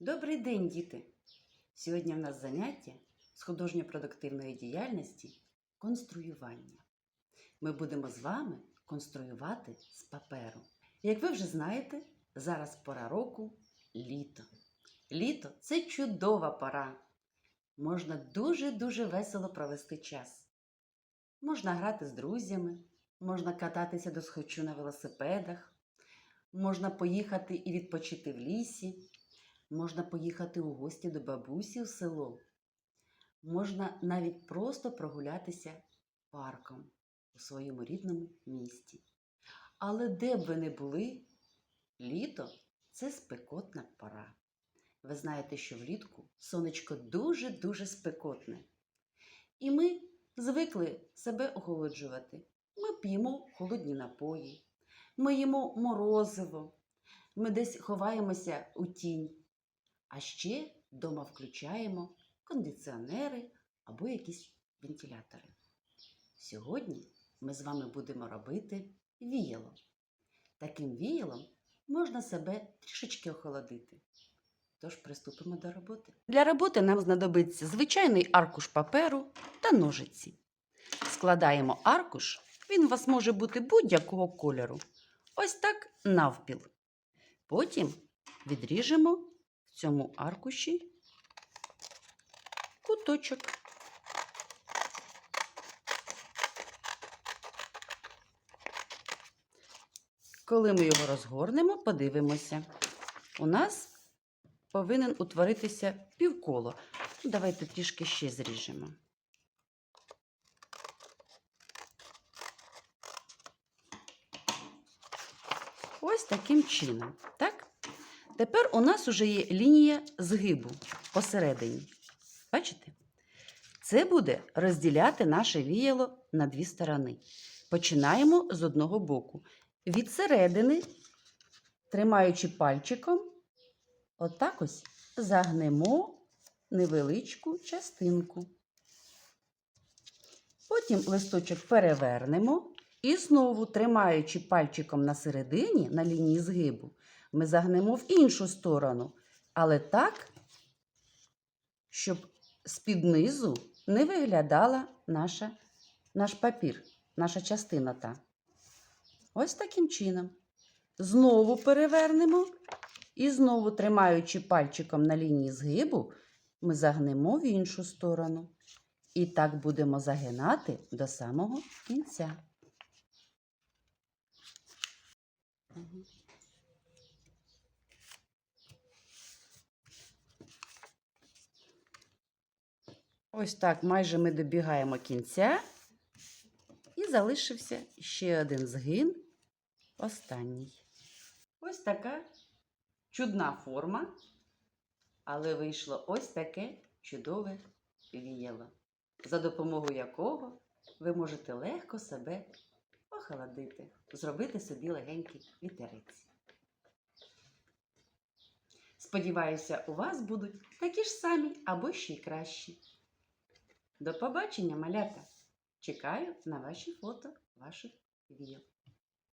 Добрий день, діти! Сьогодні в нас заняття з художньо-продуктивної діяльності конструювання. Ми будемо з вами конструювати з паперу. Як ви вже знаєте, зараз пора року літо. Літо це чудова пора. Можна дуже-дуже весело провести час. Можна грати з друзями, можна кататися до схочу на велосипедах, можна поїхати і відпочити в лісі. Можна поїхати у гості до бабусі в село. Можна навіть просто прогулятися парком у своєму рідному місті. Але де б ви не були, літо це спекотна пора. Ви знаєте, що влітку сонечко дуже-дуже спекотне. І ми звикли себе охолоджувати. Ми п'ємо холодні напої, ми їмо морозиво, ми десь ховаємося у тінь. А ще вдома включаємо кондиціонери або якісь вентилятори. Сьогодні ми з вами будемо робити віяло. Таким віялом можна себе трішечки охолодити. Тож приступимо до роботи. Для роботи нам знадобиться звичайний аркуш паперу та ножиці. Складаємо аркуш, він у вас може бути будь-якого кольору. Ось так навпіл. Потім відріжемо цьому аркуші куточок. Коли ми його розгорнемо, подивимося. У нас повинен утворитися півколо. Ну, Давайте трішки ще зріжемо. Ось таким чином. Так? Тепер у нас вже є лінія згибу посередині. Бачите? Це буде розділяти наше віяло на дві сторони. Починаємо з одного боку. Від середини, тримаючи пальчиком, отак ось загнемо невеличку частинку. Потім листочок перевернемо і знову, тримаючи пальчиком на середині, на лінії згибу, ми загнемо в іншу сторону, але так, щоб з-під низу не виглядала наша, наш папір, наша частина та. Ось таким чином. Знову перевернемо і знову, тримаючи пальчиком на лінії згибу, ми загнемо в іншу сторону. І так будемо загинати до самого кінця. Ось так майже ми добігаємо кінця. І залишився ще один згин, останній. Ось така чудна форма, але вийшло ось таке чудове віяло, за допомогою якого ви можете легко себе охолодити, зробити собі легенький вітерець. Сподіваюся, у вас будуть такі ж самі або ще й кращі. До побачення, малята! Чекаю на ваші фото ваших віял.